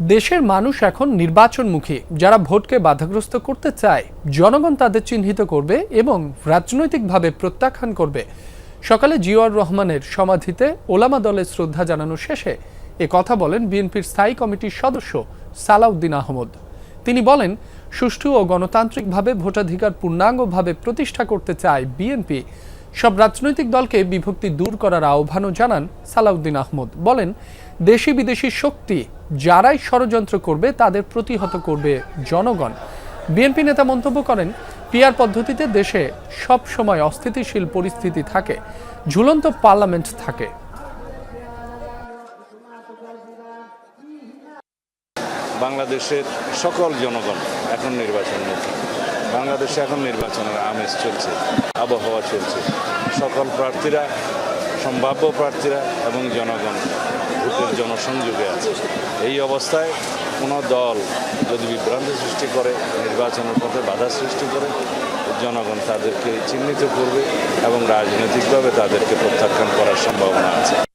দেশের মানুষ এখন নির্বাচনমুখী, যারা ভোটকে বাধাগ্রস্ত করতে চায়। জনগণ তাদের চিহ্নিত করবে এবং রাজনৈতিকভাবে প্রত্যাখ্যান করবে। সকালে জিয়াউর রহমানের সমাধিতে ওলামা দলের শ্রদ্ধা জানানো শেষে এ কথা বলেন বিএনপির স্থায়ী কমিটির সদস্য সালাউদ্দিন আহমদ। তিনি বলেন, সুষ্ঠু ও গণতান্ত্রিকভাবে ভোটাধিকার পূর্ণাঙ্গভাবে প্রতিষ্ঠা করতে চায় বিএনপি। সব রাজনৈতিক দলকে বিভক্তি দূর করার আহ্বানও জানান সালাউদ্দিন আহমদ। বলেন দেশি বিদেশি শক্তি যারাই ষড়যন্ত্র করবে, তাদের প্রতিহত করবে জনগণ। বিএনপি নেতা মন্তব্য করেন পিয়ার পদ্ধতিতে দেশে সব সময় অস্থিতিশীল পরিস্থিতি থাকে, ঝুলন্ত পার্লামেন্ট থাকে। বাংলাদেশের সকল জনগণ এখন নির্বাচনমুখী বাংলাদেশে এখন নির্বাচনের আমেজ চলছে, আবহাওয়া চলছে। সকল প্রার্থীরা, সম্ভাব্য প্রার্থীরা এবং জনগণ, ভোটের জনসংযোগে আছে। এই অবস্থায় কোনো দল যদি বিভ্রান্তি সৃষ্টি করে, নির্বাচনের পথে বাধা সৃষ্টি করে, জনগণ তাদেরকে চিহ্নিত করবে এবং রাজনৈতিকভাবে তাদেরকে প্রত্যাখ্যান করার সম্ভাবনা আছে।